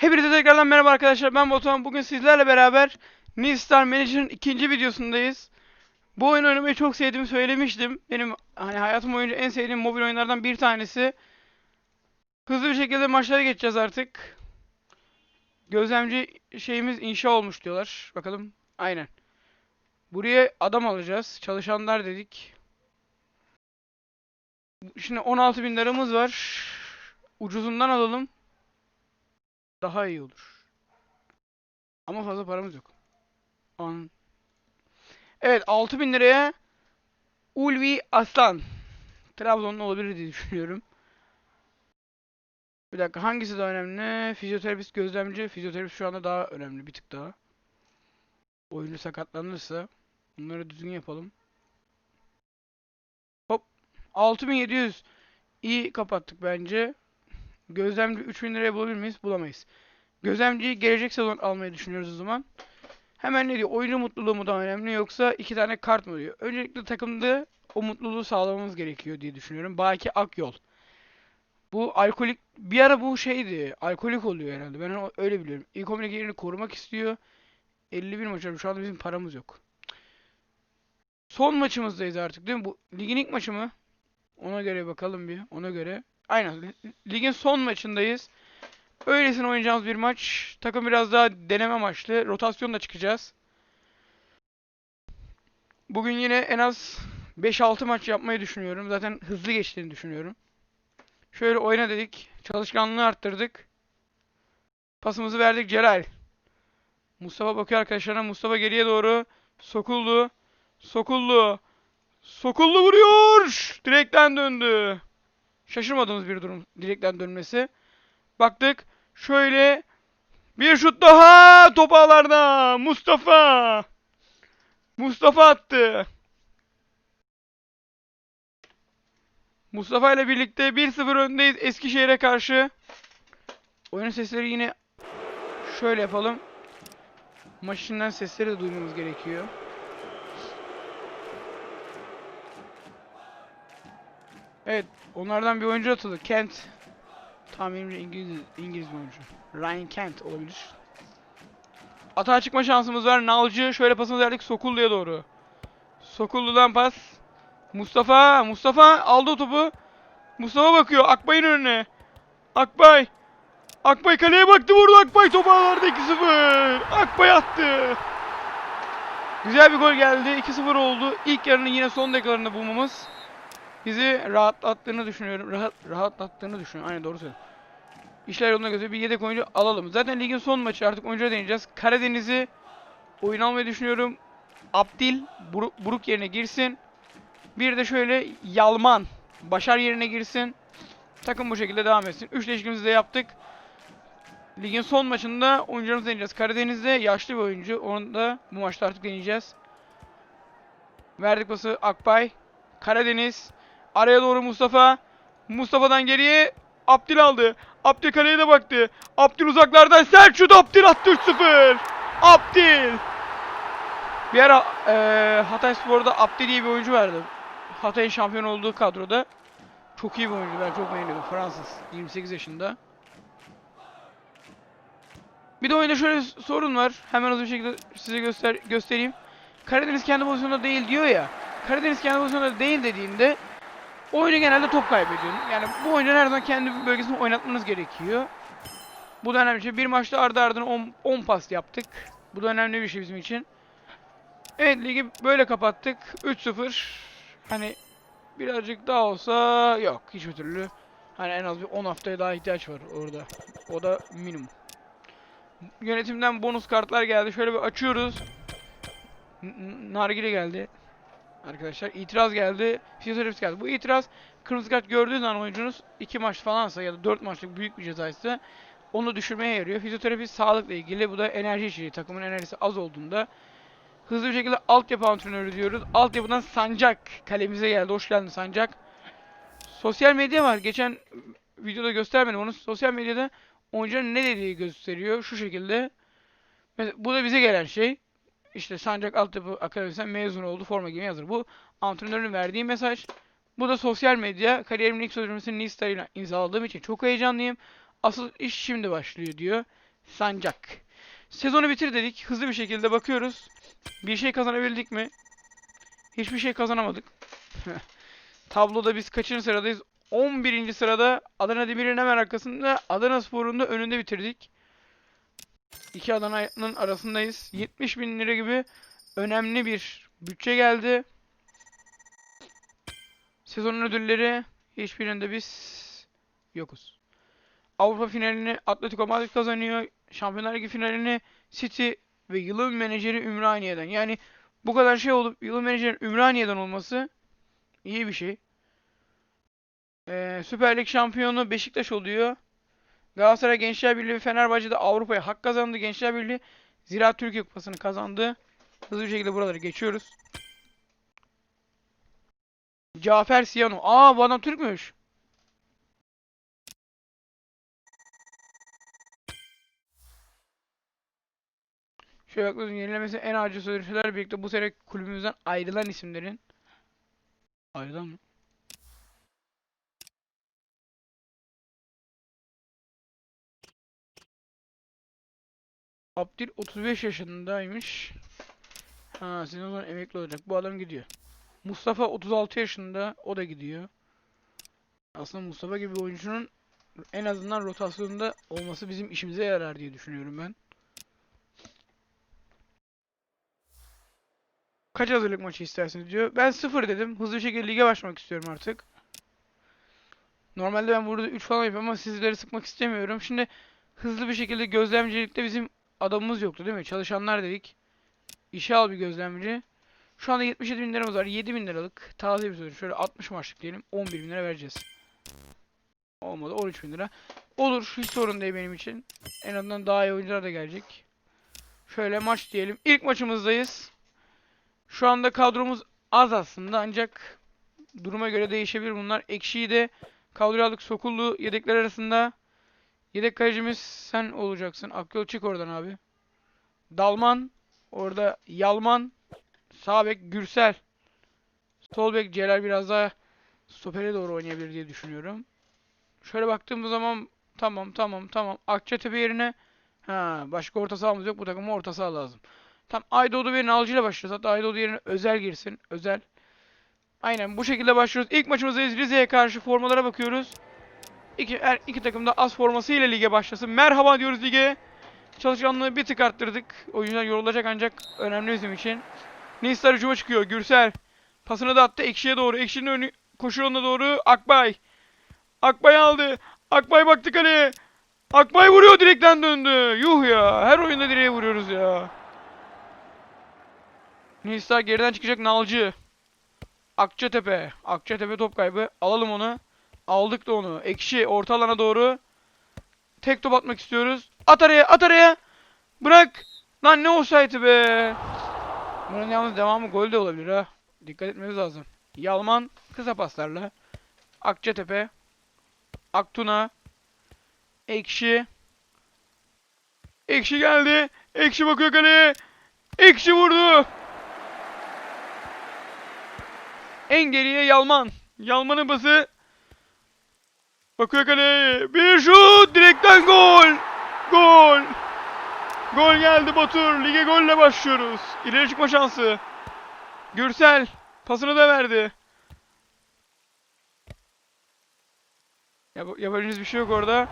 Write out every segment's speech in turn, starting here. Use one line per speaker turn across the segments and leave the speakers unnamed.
Hepinize tekrardan merhaba arkadaşlar. Ben Batuhan. Bugün sizlerle beraber New Star Manager'ın ikinci videosundayız. Bu oyunu oynamayı çok sevdiğimi söylemiştim. Benim hani hayatım boyunca en sevdiğim mobil oyunlardan bir tanesi. Hızlı bir şekilde maçlara geçeceğiz artık. Gözlemci şeyimiz inşa olmuş diyorlar. Bakalım. Aynen. Buraya adam alacağız. Çalışanlar dedik. Şimdi 16 bin liramız var. Ucuzundan alalım. Daha iyi olur. Ama fazla paramız yok. An. Evet 6000 liraya Ulvi Aslan. Trabzonlu olabilir diye düşünüyorum. Bir dakika hangisi daha önemli? Fizyoterapist, gözlemci. Fizyoterapist şu anda daha önemli bir tık daha. Oyuncu sakatlanırsa bunları düzgün yapalım. Hop. 6700 iyi kapattık bence. Gözlemci 3000 liraya bulabilir miyiz? Bulamayız. Gözlemciyi gelecek sezon almayı düşünüyoruz o zaman. Hemen ne diyor? Oyuncu mutluluğu mu daha önemli yoksa iki tane kart mı diyor? Öncelikle takımda o mutluluğu sağlamamız gerekiyor diye düşünüyorum. Baki Akyol. Bu alkolik bir ara bu şeydi. Alkolik oluyor herhalde. Ben öyle biliyorum. İlk 11'e yerini korumak istiyor. 51 maç var. Şu anda bizim paramız yok. Son maçımızdayız artık değil mi? Bu ligin ilk maçı mı? Ona göre bakalım bir. Ona göre. Aynen. li- Ligin son maçındayız. Öylesine oynayacağımız bir maç. Takım biraz daha deneme maçlı. Rotasyonla çıkacağız. Bugün yine en az 5-6 maç yapmayı düşünüyorum. Zaten hızlı geçtiğini düşünüyorum. Şöyle oyna dedik. Çalışkanlığı arttırdık. Pasımızı verdik Celal. Mustafa bakıyor arkadaşlarına. Mustafa geriye doğru. Sokuldu. Sokuldu. Sokuldu vuruyor. Direkten döndü. Şaşırmadığımız bir durum direkten dönmesi. Baktık. Şöyle bir şut daha top ağlarda. Mustafa. Mustafa attı. Mustafa ile birlikte 1-0 öndeyiz Eskişehir'e karşı. Oyun sesleri yine şöyle yapalım. Maç içinden sesleri de duymamız gerekiyor. Evet, onlardan bir oyuncu atıldı. Kent. Tahminimce İngiliz, İngiliz oyuncu. Ryan Kent olabilir. Atağa çıkma şansımız var. Nalcı şöyle pasını verdik Sokullu'ya doğru. Sokullu'dan pas. Mustafa, Mustafa aldı o topu. Mustafa bakıyor Akbay'ın önüne. Akbay. Akbay kaleye baktı vurdu Akbay topu ağlarda 2-0. Akbay attı. Güzel bir gol geldi. 2-0 oldu. İlk yarının yine son dakikalarında bulmamız bizi rahatlattığını düşünüyorum. Rahat rahatlattığını düşünüyorum. Aynen doğru söylüyorum. İşler yoluna göre bir yedek oyuncu alalım. Zaten ligin son maçı artık oyuncuya deneyeceğiz. Karadeniz'i oyun almayı düşünüyorum. Abdil Buru- Buruk yerine girsin. Bir de şöyle Yalman Başar yerine girsin. Takım bu şekilde devam etsin. Üç değişikliğimizi de yaptık. Ligin son maçında oyuncularımızı deneyeceğiz. Karadeniz'de yaşlı bir oyuncu. Onu da bu maçta artık deneyeceğiz. Verdik pası Akbay. Karadeniz. Araya doğru Mustafa. Mustafa'dan geriye Abdil aldı. Abdil kaleye de baktı. Abdil uzaklardan Selçuk Abdil attı 3-0. Abdil. Bir ara eee Hatay Spor'da Abdil diye bir oyuncu vardı. Hatay'ın şampiyon olduğu kadroda. Çok iyi bir oyuncu. Ben çok beğeniyordum. Fransız. 28 yaşında. Bir de oyunda şöyle sorun var. Hemen hızlı bir şekilde size göster göstereyim. Karadeniz kendi pozisyonunda değil diyor ya. Karadeniz kendi pozisyonunda değil dediğinde oyunu genelde top kaybediyor. Yani bu oyuncu her zaman kendi bölgesinde oynatmanız gerekiyor. Bu da önemli bir şey. Bir maçta ardı ardına 10, 10 pas yaptık. Bu da önemli bir şey bizim için. Evet ligi böyle kapattık. 3-0. Hani birazcık daha olsa yok hiçbir türlü. Hani en az bir 10 haftaya daha ihtiyaç var orada. O da minimum. Yönetimden bonus kartlar geldi. Şöyle bir açıyoruz. N- Nargile geldi. Arkadaşlar itiraz geldi. Fizyoterapist geldi. Bu itiraz kırmızı kart gördüğü zaman oyuncunuz 2 maç falansa ya da 4 maçlık büyük bir cezaysa onu düşürmeye yarıyor. Fizyoterapist sağlıkla ilgili. Bu da enerji içeriği. Takımın enerjisi az olduğunda hızlı bir şekilde altyapı antrenörü diyoruz. Altyapıdan Sancak kalemize geldi. Hoş geldin Sancak. Sosyal medya var. Geçen videoda göstermedim onu. Sosyal medyada oyuncunun ne dediği gösteriyor. Şu şekilde. Mesela bu da bize gelen şey. İşte Sancak Altyapı Akademisi'nden mezun oldu. Forma giymeye hazır. Bu antrenörün verdiği mesaj. Bu da sosyal medya. Kariyerimin ilk sözleşmesini Nistar ile imzaladığım için çok heyecanlıyım. Asıl iş şimdi başlıyor diyor. Sancak. Sezonu bitir dedik. Hızlı bir şekilde bakıyoruz. Bir şey kazanabildik mi? Hiçbir şey kazanamadık. Tabloda biz kaçıncı sıradayız? 11. sırada Adana Demir'in hemen arkasında Adana Spor'un da önünde bitirdik. İki Adana'nın arasındayız. 70 bin lira gibi önemli bir bütçe geldi. Sezonun ödülleri hiçbirinde biz yokuz. Avrupa finalini Atletico Madrid kazanıyor. Şampiyonlar Ligi finalini City ve yılın menajeri Ümraniye'den. Yani bu kadar şey olup yılın menajeri Ümraniye'den olması iyi bir şey. Ee, Süper Lig şampiyonu Beşiktaş oluyor. Galatasaray Gençler Birliği ve Fenerbahçe'de Avrupa'ya hak kazandı. Gençler Birliği Ziraat Türkiye Kupası'nı kazandı. Hızlı bir şekilde buraları geçiyoruz. Cafer Siyano. Aa bu adam Türkmüş. Şöyle yaklaşık yenilemesi en acı sözleşmelerle birlikte bu sene kulübümüzden ayrılan isimlerin ayrılan mı? Abdil 35 yaşındaymış. Ha, sizin o zaman emekli olacak. Bu adam gidiyor. Mustafa 36 yaşında. O da gidiyor. Aslında Mustafa gibi bir oyuncunun en azından rotasyonda olması bizim işimize yarar diye düşünüyorum ben. Kaç hazırlık maçı istersiniz diyor. Ben 0 dedim. Hızlı bir şekilde lige başlamak istiyorum artık. Normalde ben burada 3 falan yapıyorum ama sizleri sıkmak istemiyorum. Şimdi hızlı bir şekilde gözlemcilikte bizim adamımız yoktu değil mi? Çalışanlar dedik. İşe al bir gözlemci. Şu anda 77 bin liramız var. 7 bin liralık taze bir sözü. Şöyle 60 maçlık diyelim. 11 bin lira vereceğiz. Olmadı 13 bin lira. Olur hiç sorun değil benim için. En azından daha iyi oyuncular da gelecek. Şöyle maç diyelim. İlk maçımızdayız. Şu anda kadromuz az aslında ancak duruma göre değişebilir bunlar. Ekşi'yi de kadroya aldık. Sokullu yedekler arasında. Yedek kalecimiz sen olacaksın. Akyol çık oradan abi. Dalman. Orada Yalman. Sağ bek Gürsel. Sol bek Celal biraz daha stopere doğru oynayabilir diye düşünüyorum. Şöyle baktığımız zaman tamam tamam tamam. Akçatepe yerine ha başka orta sahamız yok. Bu takıma orta saha lazım. Tam Aydoğdu ve Nalcı ile başlıyoruz. Hatta Aydoğdu yerine Özel girsin. Özel. Aynen bu şekilde başlıyoruz. İlk maçımızdayız. Rize'ye karşı formalara bakıyoruz. İki, her iki takım da az forması ile lige başlasın. Merhaba diyoruz lige. Çalışkanlığı bir tık arttırdık. Oyuncular yorulacak ancak önemli bizim için. Nistar hücuma çıkıyor. Gürsel. Pasını da attı Ekşi'ye doğru. Ekşi'nin önü koşu yoluna doğru Akbay. Akbay aldı. Akbay baktı kaleye. Akbay vuruyor direkten döndü. Yuh ya. Her oyunda direğe vuruyoruz ya. Nisa geriden çıkacak Nalcı. Akçatepe. Akçatepe top kaybı. Alalım onu. Aldık da onu. Ekşi orta alana doğru. Tek top atmak istiyoruz. At araya at araya. Bırak. Lan ne offside'ı be. Bunun yalnız devamı gol de olabilir ha. Dikkat etmemiz lazım. Yalman kısa paslarla. Akçatepe. Aktuna. Ekşi. Ekşi geldi. Ekşi bakıyor kaleye. Ekşi vurdu. En geriye Yalman. Yalman'ın bası. Bakıyor kaleye. Bir şut. Direkten gol. Gol. Gol geldi Batur. Lige golle başlıyoruz. İleri çıkma şansı. Gürsel. Pasını da verdi. Yap yapabileceğimiz bir şey yok orada.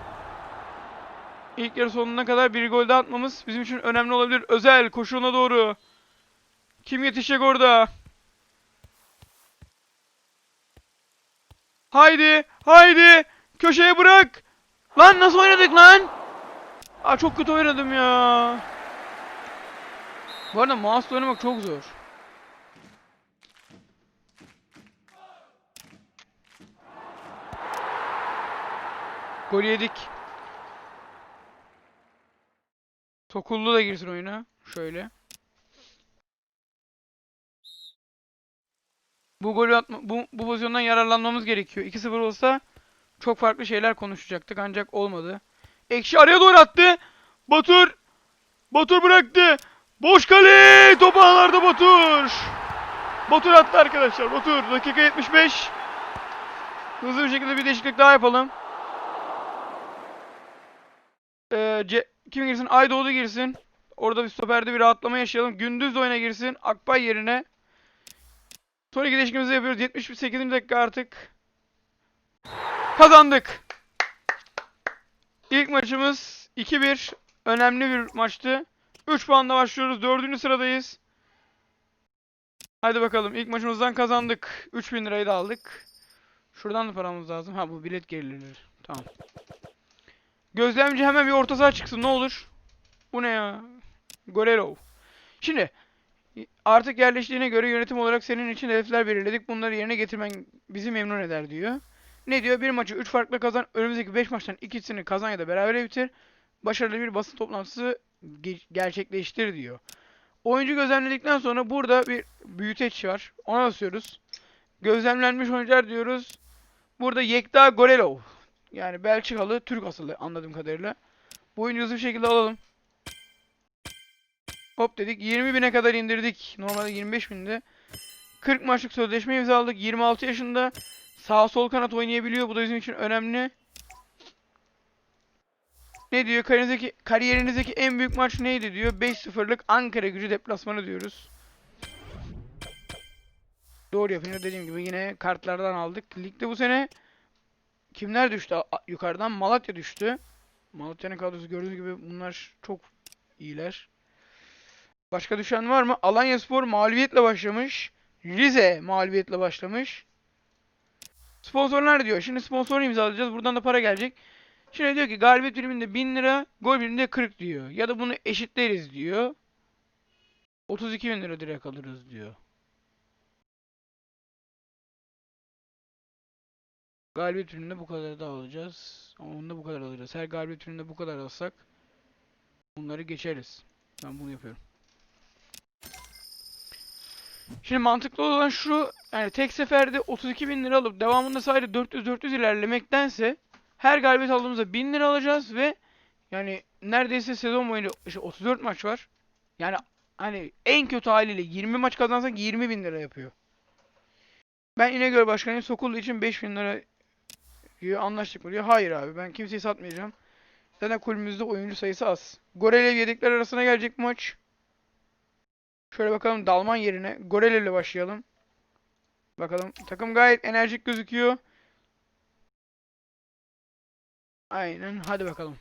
İlk yarı sonuna kadar bir gol daha atmamız bizim için önemli olabilir. Özel koşuğuna doğru. Kim yetişecek orada? Haydi, haydi. Köşeye bırak. Lan nasıl oynadık lan? Aa çok kötü oynadım ya. Bu arada mouse'la oynamak çok zor. Gol yedik. Tokullu da girsin oyuna. Şöyle. Bu golü atma, bu, bu pozisyondan yararlanmamız gerekiyor. 2-0 olsa çok farklı şeyler konuşacaktık ancak olmadı. Ekşi araya doğru attı. Batur. Batur bıraktı. Boş kale. Top ağlarda Batur. Batur attı arkadaşlar. Batur. Dakika 75. Hızlı bir şekilde bir değişiklik daha yapalım. Ee, Ce- kim girsin? Aydoğdu girsin. Orada bir stoperde bir rahatlama yaşayalım. Gündüz oyuna girsin. Akbay yerine. Sonraki değişikliğimizi yapıyoruz. 78. dakika artık. Kazandık. İlk maçımız 2-1. Önemli bir maçtı. 3 puanla başlıyoruz. 4. sıradayız. Hadi bakalım. İlk maçımızdan kazandık. 3000 lirayı da aldık. Şuradan da paramız lazım. Ha bu bilet gerilir. Tamam. Gözlemci hemen bir orta saha çıksın ne olur. Bu ne ya? Gorelov. Şimdi artık yerleştiğine göre yönetim olarak senin için hedefler belirledik. Bunları yerine getirmen bizi memnun eder diyor. Ne diyor? Bir maçı 3 farklı kazan. Önümüzdeki 5 maçtan ikisini kazan ya da berabere bitir. Başarılı bir basın toplantısı ge- gerçekleştir diyor. Oyuncu gözlemledikten sonra burada bir büyüteç var. Ona basıyoruz. Gözlemlenmiş oyuncular diyoruz. Burada Yekta Gorelov. Yani Belçikalı, Türk asıllı anladığım kadarıyla. Bu oyuncu hızlı bir şekilde alalım. Hop dedik. 20 bine kadar indirdik. Normalde 25 binde. 40 maçlık sözleşme imzaladık. 26 yaşında. Sağ sol kanat oynayabiliyor. Bu da bizim için önemli. Ne diyor? Kariyerinizdeki, kariyerinizdeki en büyük maç neydi diyor. 5-0'lık Ankara gücü deplasmanı diyoruz. Doğru yapınca dediğim gibi yine kartlardan aldık. Ligde bu sene kimler düştü yukarıdan? Malatya düştü. Malatya'nın kadrosu gördüğünüz gibi bunlar çok iyiler. Başka düşen var mı? Alanyaspor mağlubiyetle başlamış. Rize mağlubiyetle başlamış. Sponsorlar diyor. Şimdi sponsor imzalayacağız. Buradan da para gelecek. Şimdi diyor ki galibiyet biriminde 1000 lira, gol biriminde 40 diyor. Ya da bunu eşitleriz diyor. 32 bin lira direkt alırız diyor. Galibiyet ürününde bu kadar da alacağız. Onda bu kadar alacağız. Her galibiyet ürününde bu kadar alsak bunları geçeriz. Ben bunu yapıyorum. Şimdi mantıklı olan şu yani tek seferde 32 bin lira alıp devamında sadece 400-400 ilerlemektense her galibiyet aldığımızda 1000 lira alacağız ve yani neredeyse sezon boyunca işte 34 maç var. Yani hani en kötü haliyle 20 maç kazansak 20 bin lira yapıyor. Ben İnegöl Başkanıyım. Sokullu için 5000 lira diyor. Anlaştık mı diyor. Hayır abi ben kimseyi satmayacağım. Zaten kulübümüzde oyuncu sayısı az. Gorelev yedekler arasına gelecek maç. Şöyle bakalım Dalman yerine Gorelev ile başlayalım. Bakalım takım gayet enerjik gözüküyor. Aynen hadi bakalım.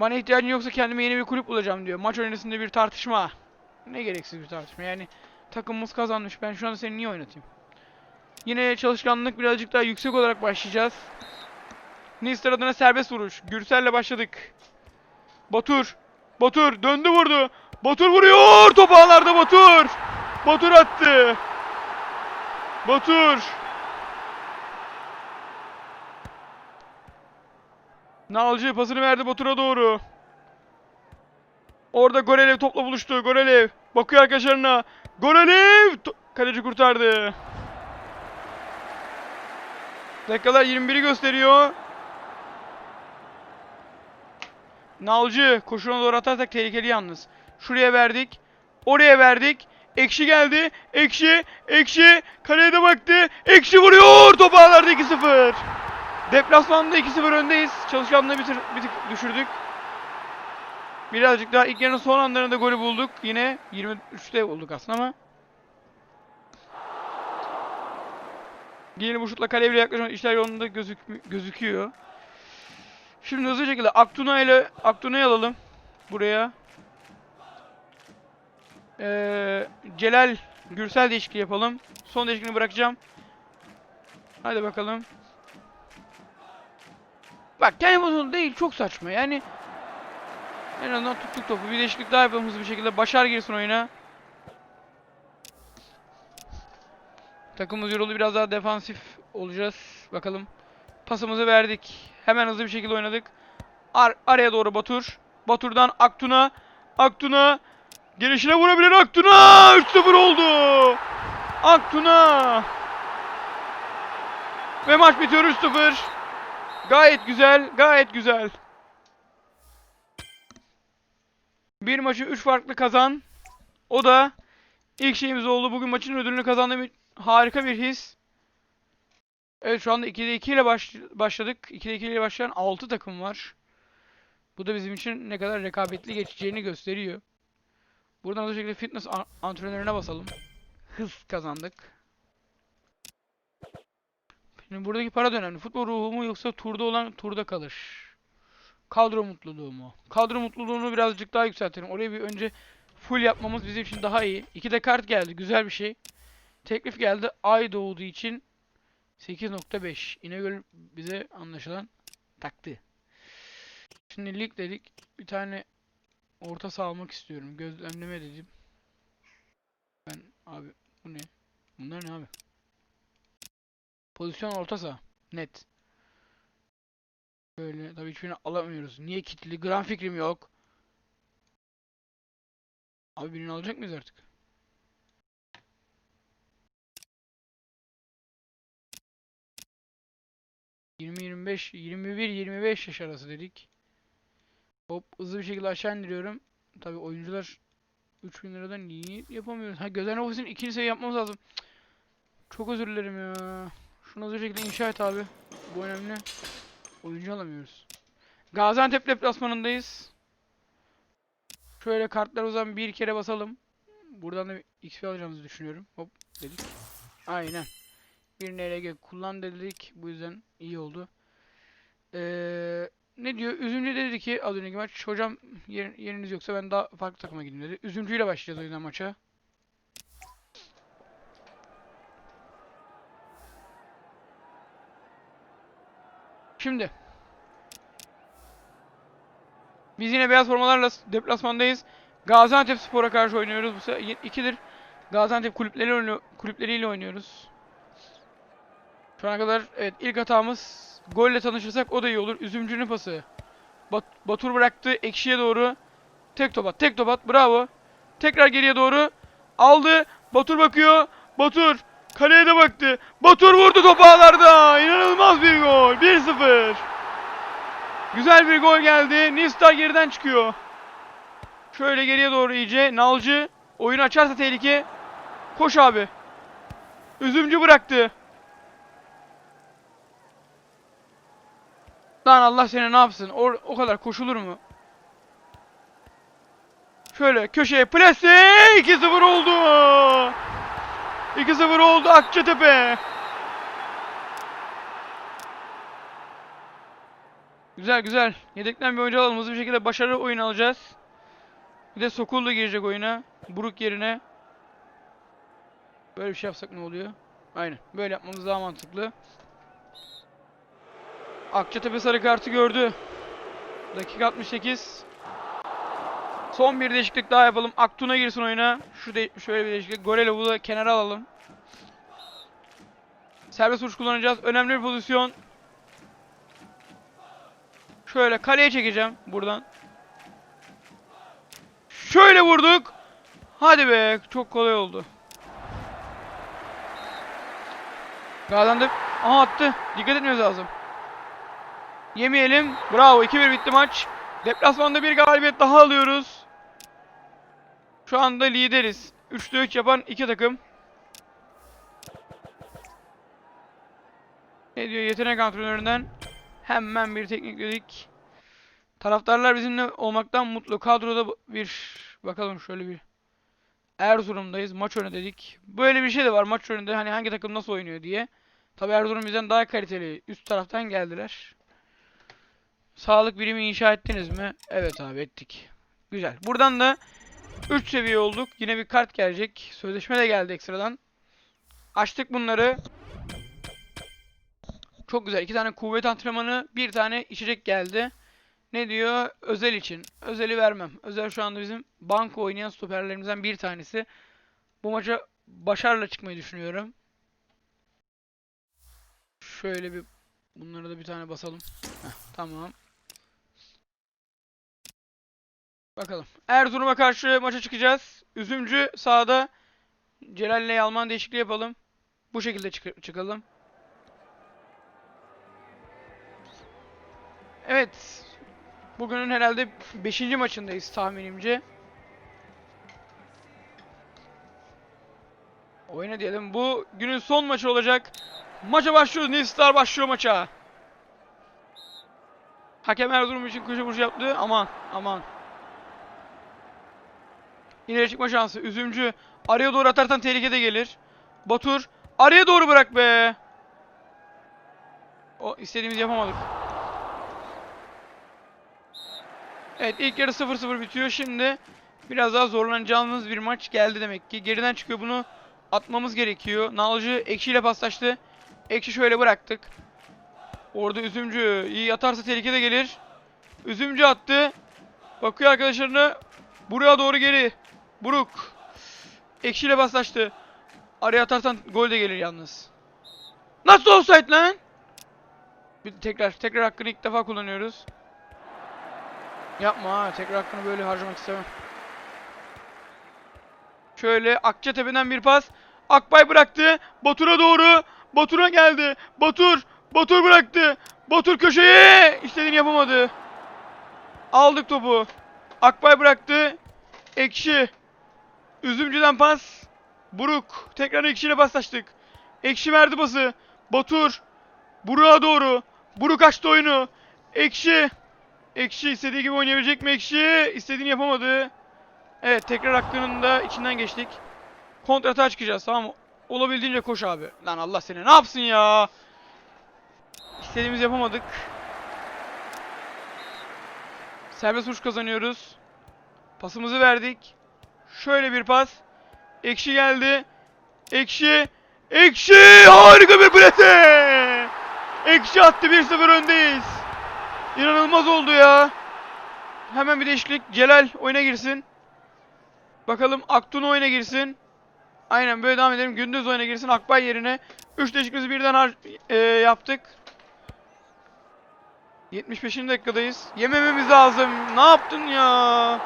Bana ihtiyacın yoksa kendime yeni bir kulüp bulacağım diyor. Maç öncesinde bir tartışma. Ne gereksiz bir tartışma yani. Takımımız kazanmış. Ben şu anda seni niye oynatayım? Yine çalışkanlık birazcık daha yüksek olarak başlayacağız. Nister adına serbest vuruş. Gürsel'le başladık. Batur. Batur döndü vurdu. Batur vuruyor. Top ağlarda Batur. Batur attı. Batur. Nalcı pasını verdi Batur'a doğru. Orada Gorelev topla buluştu. Gorelev bakıyor arkadaşlarına. Gorelev kaleci kurtardı. Dakikalar 21'i gösteriyor. Nalcı koşuna doğru atarsak tehlikeli yalnız. Şuraya verdik. Oraya verdik. Ekşi geldi. Ekşi. Ekşi. Kaleye de baktı. Ekşi vuruyor. Top ağlarda 2-0. Deplasmanda 2-0 öndeyiz. Çalışkanlığı bir, bir tık düşürdük. Birazcık daha ilk yarının son anlarında golü bulduk. Yine 23'te bulduk aslında ama. Yeni bu şutla kaleye bile yaklaşan işler yolunda gözük gözüküyor. Şimdi hızlı şekilde Aktuna ile Aktuna'yı alalım buraya. Ee, Celal Gürsel değişikliği yapalım. Son değişikliğini bırakacağım. Hadi bakalım. Bak kendi pozisyon değil çok saçma yani. En azından tuttuk topu. Bir değişiklik daha yapalım hızlı bir şekilde. Başar girsin oyuna. Takımımız yoruldu biraz daha defansif olacağız. Bakalım. Pasımızı verdik. Hemen hızlı bir şekilde oynadık. Ar araya doğru Batur. Batur'dan Aktun'a. Aktun'a. Gelişine vurabilir Aktun'a. 3-0 oldu. Aktun'a. Ve maç bitiyor 3-0. Gayet güzel. Gayet güzel. Bir maçı 3 farklı kazan. O da ilk şeyimiz oldu. Bugün maçın ödülünü kazandığım harika bir his. Evet şu anda 2'de 2 ile baş, başladık. 2'de 2 ile başlayan 6 takım var. Bu da bizim için ne kadar rekabetli geçeceğini gösteriyor. Buradan o şekilde fitness an- antrenörüne basalım. Hız kazandık. Şimdi buradaki para da önemli. Futbol ruhu mu yoksa turda olan turda kalır? Kadro mutluluğu mu? Kadro mutluluğunu birazcık daha yükseltelim. Oraya bir önce full yapmamız bizim için daha iyi. İki de kart geldi. Güzel bir şey. Teklif geldi. Ay doğduğu için 8.5. İnegöl bize anlaşılan taktı. Şimdi lig dedik. Bir tane orta saha almak istiyorum. Gözlemleme dedim. Ben abi bu ne? Bunlar ne abi? Pozisyon orta saha. Net. Böyle tabii hiçbirini alamıyoruz. Niye kitli? Gram fikrim yok. Abi birini alacak mıyız artık? Yirmi, yirmi beş, yirmi bir, yirmi beş yaş arası dedik. Hop hızlı bir şekilde aşağı indiriyorum. Tabii oyuncular 3000 liradan niye yapamıyoruz? Ha Gözden Ofis'in ikinci seviye yapmamız lazım. Çok özür dilerim ya. Şunu hızlı şekilde inşa et abi. Bu önemli. Oyuncu alamıyoruz. Gaziantep deplasmanındayız. Şöyle kartlar o zaman bir kere basalım. Buradan da XP alacağımızı düşünüyorum. Hop dedik. Aynen. Bir NRG kullan dedik. Bu yüzden iyi oldu. Ee, ne diyor? Üzümcü dedi ki az önceki maç. Hocam yer- yeriniz yoksa ben daha farklı takıma gideyim dedi. Üzümcüyle başlayacağız o yüzden maça. Şimdi. Biz yine beyaz formalarla deplasmandayız. Gaziantep Spor'a karşı oynuyoruz. Bu sefer ikidir. Gaziantep kulüpleri kulüpleriyle oynuyoruz. Şu ana kadar evet ilk hatamız golle tanışırsak o da iyi olur. Üzümcünün pası. Bat- Batur bıraktı ekşiye doğru. Tek top at, tek top at. Bravo. Tekrar geriye doğru. Aldı. Batur bakıyor. Batur kaleye de baktı. Batur vurdu topu ağlarda. İnanılmaz bir gol. 1-0. Güzel bir gol geldi. Nista geriden çıkıyor. Şöyle geriye doğru iyice. Nalcı oyun açarsa tehlike. Koş abi. Üzümcü bıraktı. Lan Allah seni ne yapsın? O, o kadar koşulur mu? Şöyle köşeye plase 2-0 oldu. 2-0 oldu Akçatepe. Güzel güzel. Yedekten bir oyuncu alalım. Hızlı bir şekilde başarılı oyun alacağız. Bir de Sokul da girecek oyuna. Buruk yerine. Böyle bir şey yapsak ne oluyor? Aynen. Böyle yapmamız daha mantıklı. Akçatepe sarı kartı gördü. Dakika 68. Son bir değişiklik daha yapalım. Aktun'a girsin oyuna. Şu de şöyle bir değişiklik. Gorelov'u da kenara alalım. Serbest vuruş kullanacağız. Önemli bir pozisyon. Şöyle kaleye çekeceğim buradan. Şöyle vurduk. Hadi be. Çok kolay oldu. Gaziantep. Aha attı. Dikkat etmemiz lazım. Yemeyelim. Bravo. 2-1 bitti maç. Deplasmanda bir galibiyet daha alıyoruz. Şu anda lideriz. 3'te 3 yapan iki takım. Ne diyor yetenek antrenöründen? Hemen bir teknik dedik. Taraftarlar bizimle olmaktan mutlu. Kadroda bir bakalım şöyle bir Erzurum'dayız. Maç önü dedik. Böyle bir şey de var maç önünde hani hangi takım nasıl oynuyor diye. Tabi Erzurum bizden daha kaliteli. Üst taraftan geldiler. Sağlık birimi inşa ettiniz mi? Evet abi ettik. Güzel. Buradan da 3 seviye olduk. Yine bir kart gelecek. Sözleşme de geldi ekstradan. Açtık bunları. Çok güzel. İki tane kuvvet antrenmanı, bir tane içecek geldi. Ne diyor? Özel için. Özeli vermem. Özel şu anda bizim banko oynayan stoperlerimizden bir tanesi. Bu maça başarıyla çıkmayı düşünüyorum. Şöyle bir bunları da bir tane basalım. Heh, tamam. Bakalım. Erzurum'a karşı maça çıkacağız. Üzümcü sahada. Celal'le Yalman değişikliği yapalım. Bu şekilde çık- çıkalım. Evet. Bugünün herhalde 5. maçındayız tahminimce. Oyna diyelim. Bu günün son maçı olacak. Maça başlıyoruz. New Star başlıyor maça. Hakem Erzurum için köşe vuruşu yaptı. Aman aman. İleri çıkma şansı. Üzümcü. Araya doğru atarsan tehlike de gelir. Batur. Araya doğru bırak be. O istediğimizi yapamadık. Evet ilk yarı 0-0 bitiyor. Şimdi biraz daha zorlanacağımız bir maç geldi demek ki. Geriden çıkıyor bunu atmamız gerekiyor. Nalcı Ekşi ile paslaştı. Ekşi şöyle bıraktık. Orada Üzümcü iyi atarsa tehlike de gelir. Üzümcü attı. Bakıyor arkadaşlarına. Buraya doğru geri. Buruk. Ekşi ile paslaştı. Araya atarsan gol de gelir yalnız. Nasıl offside lan? Bir tekrar tekrar hakkını ilk defa kullanıyoruz. Yapma ha. Tekrar hakkını böyle harcamak istemem. Şöyle Akçatepe'den bir pas. Akbay bıraktı. Batur'a doğru. Batur'a geldi. Batur. Batur bıraktı. Batur köşeye. İstediğini yapamadı. Aldık topu. Akbay bıraktı. Ekşi. Üzümcüden pas. Buruk. Tekrar Ekşi ile paslaştık. Ekşi verdi pası. Batur. Buruk'a doğru. Buruk açtı oyunu. Ekşi. Ekşi istediği gibi oynayabilecek mi Ekşi? İstediğini yapamadı. Evet tekrar hakkının da içinden geçtik. Kontrata çıkacağız tamam? Olabildiğince koş abi. Lan Allah seni ne yapsın ya? İstediğimizi yapamadık. Serbest vuruş kazanıyoruz. Pasımızı verdik. Şöyle bir pas. Ekşi geldi. Ekşi. Ekşi! Harika bir plase! Ekşi attı 1-0 öndeyiz. İnanılmaz oldu ya. Hemen bir değişiklik. Celal oyuna girsin. Bakalım Aktun oyuna girsin. Aynen böyle devam edelim. Gündüz oyuna girsin. Akbay yerine. 3 değişikliğimizi birden e, yaptık. 75. dakikadayız. Yemememiz lazım. Ne yaptın ya?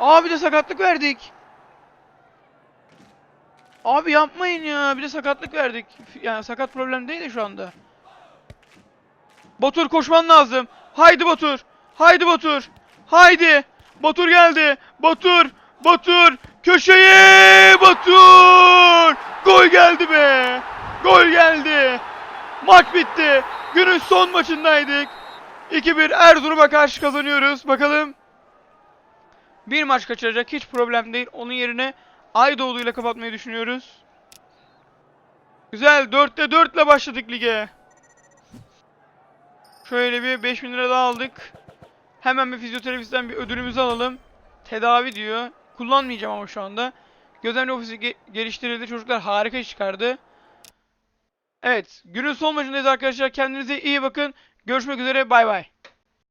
Abi de sakatlık verdik. Abi yapmayın ya. Bir de sakatlık verdik. Yani sakat problem değil de şu anda. Batur koşman lazım. Haydi Batur. Haydi Batur. Haydi. Batur geldi. Batur. Batur. Köşeye Batur. Gol geldi be. Gol geldi. Maç bitti. Günün son maçındaydık. 2-1 Erzurum'a karşı kazanıyoruz. Bakalım. Bir maç kaçıracak hiç problem değil. Onun yerine Aydoğdu ile kapatmayı düşünüyoruz. Güzel 4'te 4 ile başladık lige. Şöyle bir 5000 lira daha aldık. Hemen bir fizyoterapisten bir ödülümüzü alalım. Tedavi diyor. Kullanmayacağım ama şu anda. Gözlemci ofisi ge- geliştirildi. Çocuklar harika çıkardı. Evet. Günün son maçındayız arkadaşlar. Kendinize iyi bakın. Görüşmek üzere. Bay bay.